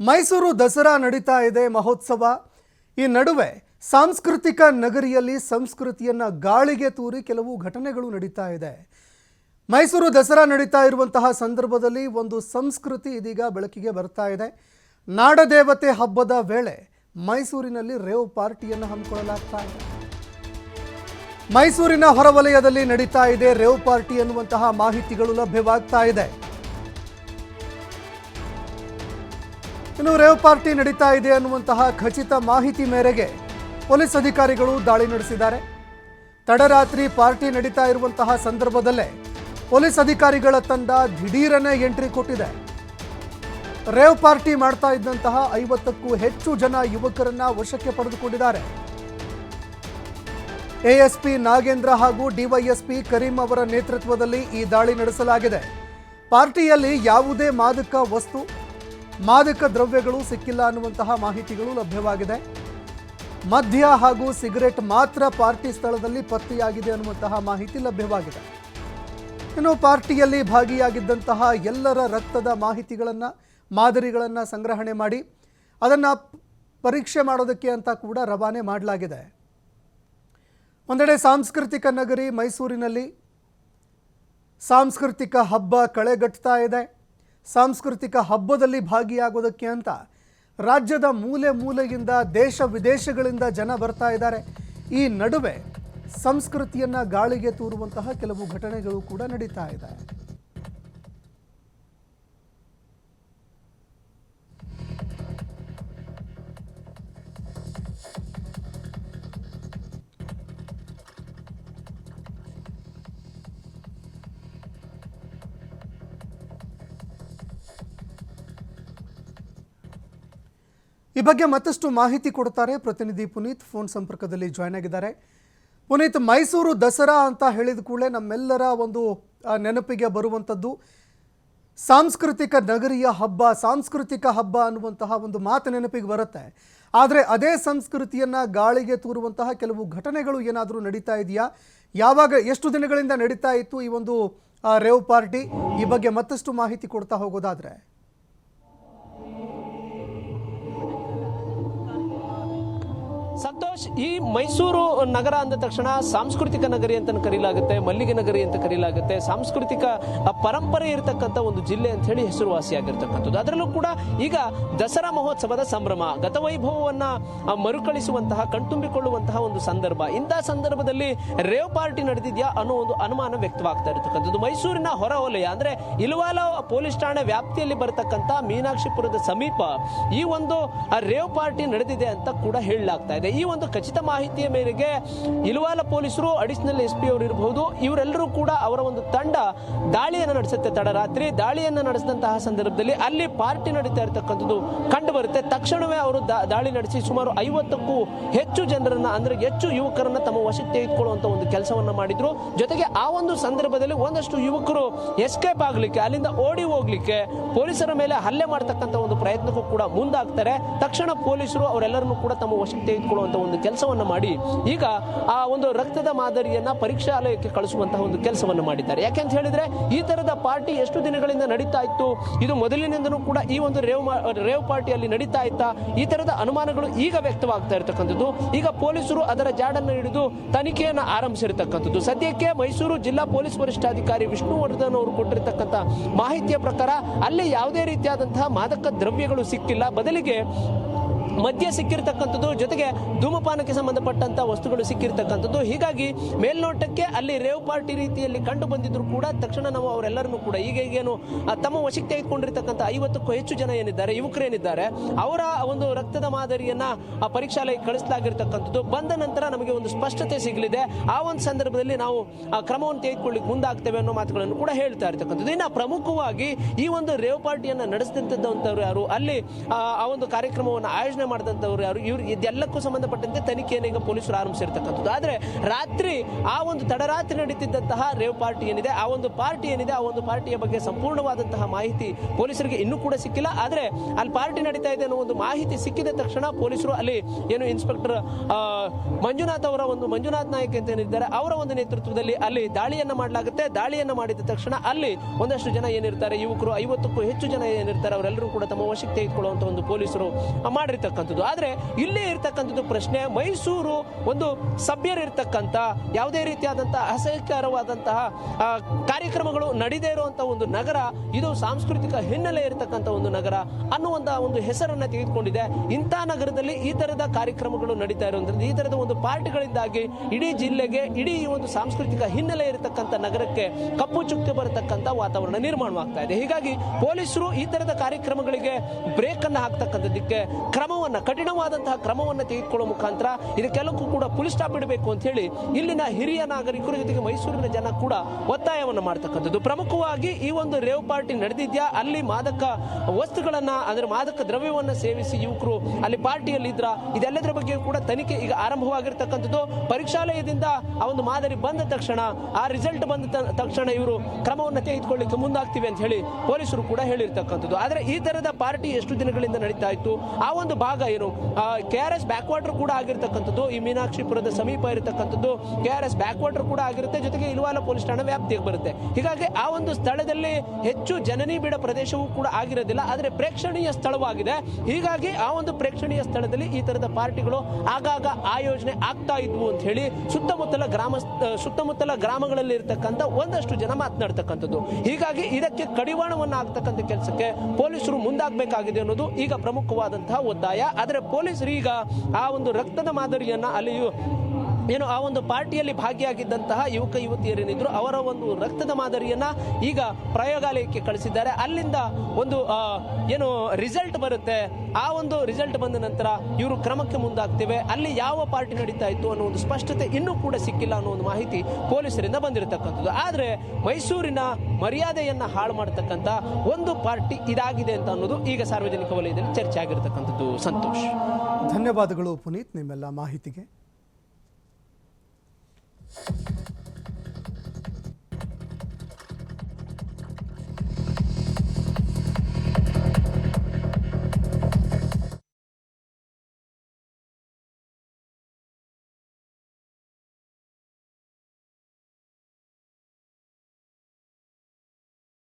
ಮೈಸೂರು ದಸರಾ ನಡೀತಾ ಇದೆ ಮಹೋತ್ಸವ. ಈ ನಡುವೆ ಸಾಂಸ್ಕೃತಿಕ ನಗರಿಯಲ್ಲಿ ಸಂಸ್ಕೃತಿಯನ್ನ ಗಾಳಿಗೆ ತೂರಿ ಕೆಲವು ಘಟನೆಗಳು ನಡೀತಾ ಇದೆ. ಮೈಸೂರು ದಸರಾ ನಡೀತಾ ಇರುವಂತಹ ಸಂದರ್ಭದಲ್ಲಿ ಒಂದು ಸಂಸ್ಕೃತಿ ಇದೀಗ ಬೆಳಕಿಗೆ ಬರ್ತಾ ಇದೆ. ನಾಡದೇವತೆ ಹಬ್ಬದ ವೇಳೆ ಮೈಸೂರಿನಲ್ಲಿ ರೇವ್ ಪಾರ್ಟಿಯನ್ನು ಹಮ್ಮಿಕೊಳ್ಳಲಾಗ್ತಾ ಇದೆ. ಮೈಸೂರಿನ ಹೊರವಲಯದಲ್ಲಿ ನಡೀತಾ ಇದೆ ರೇವ್ ಪಾರ್ಟಿ ಎನ್ನುವಂತಹ ಮಾಹಿತಿಗಳು ಲಭ್ಯವಾಗ್ತಾ ಇದೆ. ಇನ್ನು ರೇವ್ ಪಾರ್ಟಿ ನಡೀತಾ ಇದೆ ಅನ್ನುವಂತಹ ಖಚಿತ ಮಾಹಿತಿ ಮೇರೆಗೆ ಪೊಲೀಸ್ ಅಧಿಕಾರಿಗಳು ದಾಳಿ ನಡೆಸಿದ್ದಾರೆ. ತಡರಾತ್ರಿ ಪಾರ್ಟಿ ನಡೀತಾ ಇರುವಂತಹ ಸಂದರ್ಭದಲ್ಲೇ ಪೊಲೀಸ್ ಅಧಿಕಾರಿಗಳ ತಂಡ ದಿಢೀರನೆ ಎಂಟ್ರಿ ಕೊಟ್ಟಿದೆ. ರೇವ್ ಪಾರ್ಟಿ ಮಾಡ್ತಾ ಇದ್ದಂತಹ ಐವತ್ತಕ್ಕೂ ಹೆಚ್ಚು ಜನ ಯುವಕರನ್ನ ವಶಕ್ಕೆ ಪಡೆದುಕೊಂಡಿದ್ದಾರೆ. ಎಎಸ್ಪಿ ನಾಗೇಂದ್ರ ಹಾಗೂ ಡಿವೈಎಸ್ಪಿ ಕರೀಂ ಅವರ ನೇತೃತ್ವದಲ್ಲಿ ಈ ದಾಳಿ ನಡೆಸಲಾಗಿದೆ. ಪಾರ್ಟಿಯಲ್ಲಿ ಯಾವುದೇ ಮಾದಕ ವಸ್ತು ಮಾದಕ ದ್ರವ್ಯಗಳು ಸಿಕ್ಕಿಲ್ಲ ಅನ್ನುವಂತಹ ಮಾಹಿತಿಗಳು ಲಭ್ಯವಾಗಿದೆ. ಮದ್ಯ ಹಾಗೂ ಸಿಗರೆಟ್ ಮಾತ್ರ ಪಾರ್ಟಿ ಸ್ಥಳದಲ್ಲಿ ಪತ್ತೆಯಾಗಿದೆ ಅನ್ನುವಂತಹ ಮಾಹಿತಿ ಲಭ್ಯವಾಗಿದೆ. ಇನ್ನು ಪಾರ್ಟಿಯಲ್ಲಿ ಭಾಗಿಯಾಗಿದ್ದಂತಹ ಎಲ್ಲರ ರಕ್ತದ ಮಾಹಿತಿಗಳನ್ನು, ಮಾದರಿಗಳನ್ನು ಸಂಗ್ರಹಣೆ ಮಾಡಿ, ಅದನ್ನು ಪರೀಕ್ಷೆ ಮಾಡೋದಕ್ಕೆ ಅಂತ ಕೂಡ ರವಾನೆ ಮಾಡಲಾಗಿದೆ. ಒಂದೆಡೆ ಸಾಂಸ್ಕೃತಿಕ ನಗರಿ ಮೈಸೂರಿನಲ್ಲಿ ಸಾಂಸ್ಕೃತಿಕ ಹಬ್ಬ ಕಳೆಗಟ್ತಾ ಇದೆ. ಸಾಂಸ್ಕೃತಿಕ ಹಬ್ಬದಲ್ಲಿ ಭಾಗಿಯಾಗೋದಕ್ಕೆ ಅಂತ. ರಾಜ್ಯದ ಮೂಲೆ ಮೂಲೆಯಿಂದ ದೇಶ ವಿದೇಶಗಳಿಂದ ಜನ ಬರ್ತಾ ಇದ್ದಾರೆ. ಈ ನಡುವೆ ಸಂಸ್ಕೃತಿಯನ್ನು ಗಾಳಿಗೆ ತೂರುವಂತಹ ಕೆಲವು ಘಟನೆಗಳು ಕೂಡ ನಡೀತಾ ಇದೆ. ಈ ಬಗ್ಗೆ ಮತ್ತಷ್ಟು ಮಾಹಿತಿ ಕೊಡ್ತಾರೆ ಪ್ರತಿನಿಧಿ ಪುನೀತ್. ಫೋನ್ ಸಂಪರ್ಕದಲ್ಲಿ ಜಾಯ್ನ್ ಆಗಿದ್ದಾರೆ. ಪುನೀತ್, ಮೈಸೂರು ದಸರಾ ಅಂತ ಹೇಳಿದ ಕೂಡಲೇ ನಮ್ಮೆಲ್ಲರ ಒಂದು ನೆನಪಿಗೆ ಬರುವಂಥದ್ದು ಸಾಂಸ್ಕೃತಿಕ ನಗರಿಯ ಹಬ್ಬ, ಸಾಂಸ್ಕೃತಿಕ ಹಬ್ಬ ಅನ್ನುವಂತಹ ಒಂದು ಮಾತು ನೆನಪಿಗೆ ಬರುತ್ತೆ. ಆದರೆ ಅದೇ ಸಂಸ್ಕೃತಿಯನ್ನು ಗಾಳಿಗೆ ತೂರುವಂತಹ ಕೆಲವು ಘಟನೆಗಳು ಏನಾದರೂ ನಡೀತಾ ಇದೆಯಾ? ಯಾವಾಗ, ಎಷ್ಟು ದಿನಗಳಿಂದ ನಡೀತಾ ಇತ್ತು ಈ ಒಂದು ರೇವ್ ಪಾರ್ಟಿ? ಈ ಬಗ್ಗೆ ಮತ್ತಷ್ಟು ಮಾಹಿತಿ ಕೊಡ್ತಾ ಹೋಗೋದಾದ್ರೆ. ಸಂತೋಷ್, ಈ ಮೈಸೂರು ನಗರ ಅಂದ ತಕ್ಷಣ ಸಾಂಸ್ಕೃತಿಕ ನಗರಿ ಅಂತ ಕರೀಲಾಗುತ್ತೆ, ಮಲ್ಲಿಗೆ ನಗರಿ ಅಂತ ಕರೀಲಾಗುತ್ತೆ. ಸಾಂಸ್ಕೃತಿಕ ಪರಂಪರೆ ಇರತಕ್ಕಂಥ ಒಂದು ಜಿಲ್ಲೆ ಅಂತ ಹೇಳಿ ಹೆಸರುವಾಸಿಯಾಗಿರ್ತಕ್ಕಂಥದ್ದು ಅದರಲ್ಲೂ ಕೂಡ ಈಗ ದಸರಾ ಮಹೋತ್ಸವದ ಸಂಭ್ರಮ, ಗತವೈಭವವನ್ನ ಮರುಕಳಿಸುವಂತಹ, ಕಣ್ತುಂಬಿಕೊಳ್ಳುವಂತಹ ಒಂದು ಸಂದರ್ಭ. ಇಂತಹ ಸಂದರ್ಭದಲ್ಲಿ ರೇವ್ ಪಾರ್ಟಿ ನಡೆದಿದೆಯಾ ಅನ್ನೋ ಒಂದು ಅನುಮಾನ ವ್ಯಕ್ತವಾಗ್ತಾ ಇರತಕ್ಕಂಥದ್ದು. ಮೈಸೂರಿನ ಹೊರವಲಯ ಅಂದ್ರೆ ಇಲ್ವಾಲ ಪೊಲೀಸ್ ಠಾಣೆ ವ್ಯಾಪ್ತಿಯಲ್ಲಿ ಬರತಕ್ಕಂಥ ಮೀನಾಕ್ಷಿಪುರದ ಸಮೀಪ ಈ ಒಂದು ರೇವ್ ಪಾರ್ಟಿ ನಡೆದಿದೆ ಅಂತ ಕೂಡ ಹೇಳಲಾಗ್ತಾ ಇದೆ. ಈ ಒಂದು ಖಚಿತ ಮಾಹಿತಿಯ ಮೇರೆಗೆ ಇಲ್ವಾಲ ಪೊಲೀಸರು ಅಡಿಷನಲ್ ಎಸ್ ಪಿ ಅವರು ಇರಬಹುದು. ಇವರೆಲ್ಲರೂ ಕೂಡ ಅವರ ಒಂದು ತಂಡ ದಾಳಿಯನ್ನು ನಡೆಸುತ್ತೆ ತಡರಾತ್ರಿ. ದಾಳಿಯನ್ನು ನಡೆಸಿದಂತಹ ಸಂದರ್ಭದಲ್ಲಿ ಅಲ್ಲಿ ಪಾರ್ಟಿ ನಡೀತಾ ಇರತಕ್ಕಂಥದ್ದು ಕಂಡು ಬರುತ್ತೆ ತಕ್ಷಣವೇ ಅವರು ದಾಳಿ ನಡೆಸಿ ಸುಮಾರು ಐವತ್ತಕ್ಕೂ ಹೆಚ್ಚು ಜನರನ್ನ, ಅಂದ್ರೆ ಹೆಚ್ಚು ಯುವಕರನ್ನ ತಮ್ಮ ವಶಕ್ಕೆ ತೆಗೆದುಕೊಳ್ಳುವಂತ ಒಂದು ಕೆಲಸವನ್ನ ಮಾಡಿದ್ರು. ಜೊತೆಗೆ ಆ ಒಂದು ಸಂದರ್ಭದಲ್ಲಿ ಒಂದಷ್ಟು ಯುವಕರು ಎಸ್ಕೇಪ್ ಆಗಲಿಕ್ಕೆ, ಅಲ್ಲಿಂದ ಓಡಿ ಹೋಗ್ಲಿಕ್ಕೆ ಪೊಲೀಸರ ಮೇಲೆ ಹಲ್ಲೆ ಮಾಡತಕ್ಕಂತ ಒಂದು ಪ್ರಯತ್ನಕ್ಕೂ ಕೂಡ ಮುಂದಾಗ್ತಾರೆ. ತಕ್ಷಣ ಪೊಲೀಸರು ಅವರೆಲ್ಲರನ್ನು ಕೂಡ ತಮ್ಮ ವಶಕ್ಕೆ ತೆಗೆದುಕೊಳ್ಳುವಂತ ಒಂದು ಕೆಲಸವನ್ನು ಮಾಡಿ ಈಗ ಆ ಒಂದು ರಕ್ತದ ಮಾದರಿಯನ್ನ ಪರೀಕ್ಷಾಲಯಕ್ಕೆ ಕಳಿಸುವಂತಹ ಒಂದು ಕೆಲಸವನ್ನು ಮಾಡಿದ್ದಾರೆ. ಯಾಕೆಂತ ಹೇಳಿದ್ರೆ ಈ ತರದ ಪಾರ್ಟಿ ಎಷ್ಟು ದಿನಗಳಿಂದ ನಡೀತಾ ಇತ್ತು, ಇದು ಮೊದಲಿನಿಂದಲೂ ಕೂಡ ಈ ಒಂದು ರೇವ್ ರೇವ್ ಪಾರ್ಟಿಯಲ್ಲಿ ನಡೀತಾ ಇತ್ತಾ, ಈ ತರದ ಅನುಮಾನಗಳು ಈಗ ವ್ಯಕ್ತವಾಗ್ತಾ ಇರತಕ್ಕಂಥದ್ದು. ಈಗ ಪೊಲೀಸರು ಅದರ ಜಾಡನ್ನು ಹಿಡಿದು ತನಿಖೆಯನ್ನು ಆರಂಭಿಸಿರ್ತಕ್ಕಂಥದ್ದು. ಸದ್ಯಕ್ಕೆ ಮೈಸೂರು ಜಿಲ್ಲಾ ಪೊಲೀಸ್ ವರಿಷ್ಠಾಧಿಕಾರಿ ವಿಷ್ಣುವರ್ಧನ್ ಅವರು ಕೊಟ್ಟಿರ್ತಕ್ಕಂಥ ಮಾಹಿತಿಯ ಪ್ರಕಾರ ಅಲ್ಲಿ ಯಾವುದೇ ರೀತಿಯಾದಂತಹ ಮಾದಕ ದ್ರವ್ಯಗಳು ಸಿಕ್ಕಿಲ್ಲ. ಬದಲಿಗೆ ಮದ್ಯ ಸಿಕ್ಕಿರ್ತಕ್ಕಂಥದ್ದು, ಜೊತೆಗೆ ಧೂಮಪಾನಕ್ಕೆ ಸಂಬಂಧಪಟ್ಟಂತ ವಸ್ತುಗಳು ಸಿಕ್ಕಿರ್ತಕ್ಕಂಥದ್ದು. ಹೀಗಾಗಿ ಮೇಲ್ನೋಟಕ್ಕೆ ಅಲ್ಲಿ ರೇವ್ ಪಾರ್ಟಿ ರೀತಿಯಲ್ಲಿ ಕಂಡು ಬಂದಿದ್ರು ಕೂಡ, ತಕ್ಷಣ ನಾವು ಅವರೆಲ್ಲರನ್ನು ಕೂಡ ಈಗ ಈಗೇನು ತಮ್ಮ ವಶಕ್ಕೆ ತೆಗೆದುಕೊಂಡಿರ್ತಕ್ಕಂಥ ಐವತ್ತಕ್ಕೂ ಹೆಚ್ಚು ಜನ ಏನಿದ್ದಾರೆ ಯುವಕರೇನಿದ್ದಾರೆ ಅವರ ಒಂದು ರಕ್ತದ ಮಾದರಿಯನ್ನ ಆ ಪರೀಕ್ಷಾಲಯಕ್ಕೆ ಕಳಿಸಲಾಗಿರ್ತಕ್ಕಂಥದ್ದು. ಬಂದ ನಂತರ ನಮಗೆ ಒಂದು ಸ್ಪಷ್ಟತೆ ಸಿಗಲಿದೆ. ಆ ಒಂದು ಸಂದರ್ಭದಲ್ಲಿ ನಾವು, ಆ, ಕ್ರಮವನ್ನು ತೆಗೆದುಕೊಳ್ಳಿಕ್ಕೆ ಮುಂದಾಗ್ತೇವೆ ಅನ್ನೋ ಮಾತುಗಳನ್ನು ಕೂಡ ಹೇಳ್ತಾ ಇರ್ತಕ್ಕಂಥದ್ದು. ಇನ್ನು ಪ್ರಮುಖವಾಗಿ ಈ ಒಂದು ರೇವ್ ಪಾರ್ಟಿಯನ್ನು ನಡೆಸಿದಂಥದ್ದವರು ಯಾರು? ಅಲ್ಲಿ ಆ ಒಂದು ಕಾರ್ಯಕ್ರಮವನ್ನು ಆಯೋಜನೆ ಘೋಷಣೆ ಮಾಡಿದಂಥವ್ರು ಯಾರು? ಇವ್ರು ಇದೆಲ್ಲಕ್ಕೂ ಸಂಬಂಧಪಟ್ಟಂತೆ ತನಿಖೆಯನ್ನು ಈಗ ಪೊಲೀಸರು ಆರಂಭಿಸಿರ್ತಕ್ಕಂಥದ್ದು. ಆದರೆ ರಾತ್ರಿ ಆ ಒಂದು ತಡರಾತ್ರಿ ನಡೀತಿದ್ದಂತಹ ರೇವ್ ಪಾರ್ಟಿ ಏನಿದೆ, ಆ ಒಂದು ಪಾರ್ಟಿ ಏನಿದೆ, ಆ ಒಂದು ಪಾರ್ಟಿಯ ಬಗ್ಗೆ ಸಂಪೂರ್ಣವಾದಂತಹ ಮಾಹಿತಿ ಪೊಲೀಸರಿಗೆ ಇನ್ನೂ ಕೂಡ ಸಿಕ್ಕಿಲ್ಲ. ಆದರೆ ಅಲ್ಲಿ ಪಾರ್ಟಿ ನಡೀತಾ ಇದೆ ಅನ್ನೋ ಒಂದು ಮಾಹಿತಿ ಸಿಕ್ಕಿದ ತಕ್ಷಣ ಪೊಲೀಸರು ಅಲ್ಲಿ ಏನು ಇನ್ಸ್ಪೆಕ್ಟರ್ ಮಂಜುನಾಥ್ ಅವರ ಒಂದು, ಮಂಜುನಾಥ್ ನಾಯಕ್ ಅಂತ ಏನಿದ್ದಾರೆ, ಅವರ ಒಂದು ನೇತೃತ್ವದಲ್ಲಿ ಅಲ್ಲಿ ದಾಳಿಯನ್ನು ಮಾಡಲಾಗುತ್ತೆ. ದಾಳಿಯನ್ನು ಮಾಡಿದ ತಕ್ಷಣ ಅಲ್ಲಿ ಒಂದಷ್ಟು ಜನ ಏನಿರ್ತಾರೆ, ಯುವಕರು ಐವತ್ತಕ್ಕೂ ಹೆಚ್ಚು ಜನ ಏನಿರ್ತಾರೆ, ಅವರೆಲ್ಲರೂ ಕೂಡ ತಮ್ಮ ವಶಕ್ಕೆ ತೆಗೆದುಕೊಳ್ಳುವಂಥ ಒಂದು ಪೊಲೀಸರು ಮಾಡಿರ್ತಕ್ಕಂಥದ್ದು ಆದರೆ ಇಲ್ಲೇ ಇರ್ತಕ್ಕಂಥದ್ದು ಪ್ರಶ್ನೆ, ಮೈಸೂರು ಒಂದು ಸಭ್ಯರಿರ್ತಕ್ಕಂಥ ಯಾವುದೇ ರೀತಿಯಾದಂತಹ ಅಸಹ್ಯಕರವಾದಂತಹ ಕಾರ್ಯಕ್ರಮಗಳು ನಡೀದೇ ಇರುವಂತಹ ಒಂದು ನಗರ, ಇದು ಸಾಂಸ್ಕೃತಿಕ ಹಿನ್ನೆಲೆ ಇರತಕ್ಕಂಥ ಒಂದು ನಗರ ಅನ್ನುವಂತಹ ಒಂದು ಹೆಸರನ್ನ ತೆಗೆದುಕೊಂಡಿದೆ. ಇಂಥ ನಗರದಲ್ಲಿ ಈ ತರದ ಕಾರ್ಯಕ್ರಮಗಳು ನಡೀತಾ ಇರುವಂತದ್ದು ಈ ತರದ ಒಂದು ಪಾರ್ಟಿಗಳಿಂದಾಗಿ ಇಡೀ ಜಿಲ್ಲೆಗೆ, ಇಡೀ ಈ ಒಂದು ಸಾಂಸ್ಕೃತಿಕ ಹಿನ್ನೆಲೆ ಇರತಕ್ಕಂಥ ನಗರಕ್ಕೆ ಕಪ್ಪು ಚುಕ್ಕೆ ಬರತಕ್ಕಂಥ ವಾತಾವರಣ ನಿರ್ಮಾಣವಾಗ್ತಾ ಇದೆ. ಹೀಗಾಗಿ ಪೊಲೀಸರು ಈ ತರದ ಕಾರ್ಯಕ್ರಮಗಳಿಗೆ ಬ್ರೇಕ್ ಅನ್ನು ಹಾಕ್ತಕ್ಕಂಥದ್ದಕ್ಕೆ ಕ್ರಮವನ್ನ ಕಠಿಣವಾದಂತಹ ಕ್ರಮವನ್ನ ತೆಗೆದುಕೊಳ್ಳುವ ಮುಖಾಂತರ ಇದಕ್ಕೆಲ್ಲಕ್ಕೂ ಕೂಡ ಫುಲ್ ಸ್ಟಾಪ್ ಇಡಬೇಕು ಅಂತ ಹೇಳಿ ಇಲ್ಲಿನ ಹಿರಿಯ ನಾಗರಿಕರ ಜೊತೆಗೆ ಮೈಸೂರಿನ ಜನ ಕೂಡ ಒತ್ತಾಯವನ್ನು ಮಾಡ್ತಕ್ಕಂಥದ್ದು. ಪ್ರಮುಖವಾಗಿ ಈ ಒಂದು ರೇವ್ ಪಾರ್ಟಿ ನಡೆದಿದ್ಯಾ? ಅಲ್ಲಿ ಮಾದಕ ವಸ್ತುಗಳನ್ನ, ಅಂದ್ರೆ ಮಾದಕ ದ್ರವ್ಯವನ್ನ ಸೇವಿಸಿ ಯುವಕರು ಅಲ್ಲಿ ಪಾರ್ಟಿಯಲ್ಲಿ ಇದ್ರ, ಇದೆಲ್ಲದರ ಬಗ್ಗೆ ಕೂಡ ತನಿಖೆ ಈಗ ಆರಂಭವಾಗಿರ್ತಕ್ಕಂಥದ್ದು. ಪರೀಕ್ಷಾಲಯದಿಂದ ಆ ಒಂದು ಮಾದರಿ ಬಂದ ತಕ್ಷಣ, ಆ ರಿಸಲ್ಟ್ ಬಂದ ತಕ್ಷಣ ಇವರು ಕ್ರಮವನ್ನು ತೆಗೆದುಕೊಳ್ಳಿಕ್ಕೆ ಮುಂದಾಗ್ತಿವೆ ಅಂತ ಹೇಳಿ ಪೊಲೀಸರು ಕೂಡ ಹೇಳಿರ್ತಕ್ಕಂಥದ್ದು. ಆದ್ರೆ ಈ ತರದ ಪಾರ್ಟಿ ಎಷ್ಟು ದಿನಗಳಿಂದ ನಡೀತಾ ಇತ್ತು? ಆ ಒಂದು ಭಾಗ ಏನು? K R S backwater ಕೂಡ ಆಗಿರತಕ್ಕಂಥದ್ದು, ಈ ಮೀನಾಕ್ಷಿಪುರದ ಸಮೀಪ ಇರತಕ್ಕಂಥದ್ದು K R S backwater ಕೂಡ ಆಗಿರುತ್ತೆ, ಜೊತೆಗೆ ಇಲ್ವಾಲ ಪೊಲೀಸ್ ಠಾಣೆ ವ್ಯಾಪ್ತಿಗೆ ಬರುತ್ತೆ. ಹೀಗಾಗಿ ಆ ಒಂದು ಸ್ಥಳದಲ್ಲಿ ಹೆಚ್ಚು ಜನನಿ ಬಿಡ ಪ್ರದೇಶವೂ ಕೂಡ ಆಗಿರೋದಿಲ್ಲ, ಆದರೆ ಪ್ರೇಕ್ಷಣೀಯ ಸ್ಥಳವಾಗಿದೆ. ಹೀಗಾಗಿ ಆ ಒಂದು ಪ್ರೇಕ್ಷಣೀಯ ಸ್ಥಳದಲ್ಲಿ ಈ ತರದ ಪಾರ್ಟಿಗಳು ಆಗಾಗ ಆಯೋಜನೆ ಆಗ್ತಾ ಇದ್ವು ಅಂತ ಹೇಳಿ ಸುತ್ತಮುತ್ತಲ ಗ್ರಾಮ ಸುತ್ತಮುತ್ತಲ ಗ್ರಾಮಗಳಲ್ಲಿ ಇರತಕ್ಕಂಥ ಒಂದಷ್ಟು ಜನ ಮಾತನಾಡ್ತಕ್ಕಂಥದ್ದು. ಹೀಗಾಗಿ ಇದಕ್ಕೆ ಕಡಿವಾಣವನ್ನು ಆಗ್ತಕ್ಕಂಥ ಕೆಲಸಕ್ಕೆ ಪೊಲೀಸರು ಮುಂದಾಗಬೇಕಾಗಿದೆ ಅನ್ನೋದು ಈಗ ಪ್ರಮುಖವಾದಂತಹ ಒತ್ತಾಯ ಆದರೆ ಪೊಲೀಸರು ಈಗ ಆ ಒಂದು ರಕ್ತದ ಮಾದರಿಯನ್ನು ಅಲ್ಲಿಯೂ ಏನು, ಆ ಒಂದು ಪಾರ್ಟಿಯಲ್ಲಿ ಭಾಗಿಯಾಗಿದ್ದಂತಹ ಯುವಕ ಯುವತಿಯರೇನಿದ್ರು, ಅವರ ಒಂದು ರಕ್ತದ ಮಾದರಿಯನ್ನ ಈಗ ಪ್ರಯೋಗಾಲಯಕ್ಕೆ ಕಳಿಸಿದ್ದಾರೆ. ಅಲ್ಲಿಂದ ಒಂದು ಏನು ರಿಸಲ್ಟ್ ಬರುತ್ತೆ. ಆ ಒಂದು ರಿಸಲ್ಟ್ ಬಂದ ನಂತರ ಇವರು ಕ್ರಮಕ್ಕೆ ಮುಂದಾಗ್ತೇವೆ. ಅಲ್ಲಿ ಯಾವ ಪಾರ್ಟಿ ನಡೀತಾ ಇತ್ತು ಅನ್ನೋ ಒಂದು ಸ್ಪಷ್ಟತೆ ಇನ್ನೂ ಕೂಡ ಸಿಕ್ಕಿಲ್ಲ ಅನ್ನೋ ಒಂದು ಮಾಹಿತಿ ಪೊಲೀಸರಿಂದ ಬಂದಿರತಕ್ಕಂಥದ್ದು. ಆದ್ರೆ ಮೈಸೂರಿನ ಮರ್ಯಾದೆಯನ್ನ ಹಾಳು ಮಾಡತಕ್ಕಂತ ಒಂದು ಪಾರ್ಟಿ ಇದಾಗಿದೆ ಅಂತ ಅನ್ನೋದು ಈಗ ಸಾರ್ವಜನಿಕ ವಲಯದಲ್ಲಿ ಚರ್ಚೆ ಆಗಿರತಕ್ಕಂಥದ್ದು. ಸಂತೋಷ್. ಧನ್ಯವಾದಗಳು ಪುನೀತ್, ನಿಮ್ಮೆಲ್ಲ ಮಾಹಿತಿಗೆ. thank you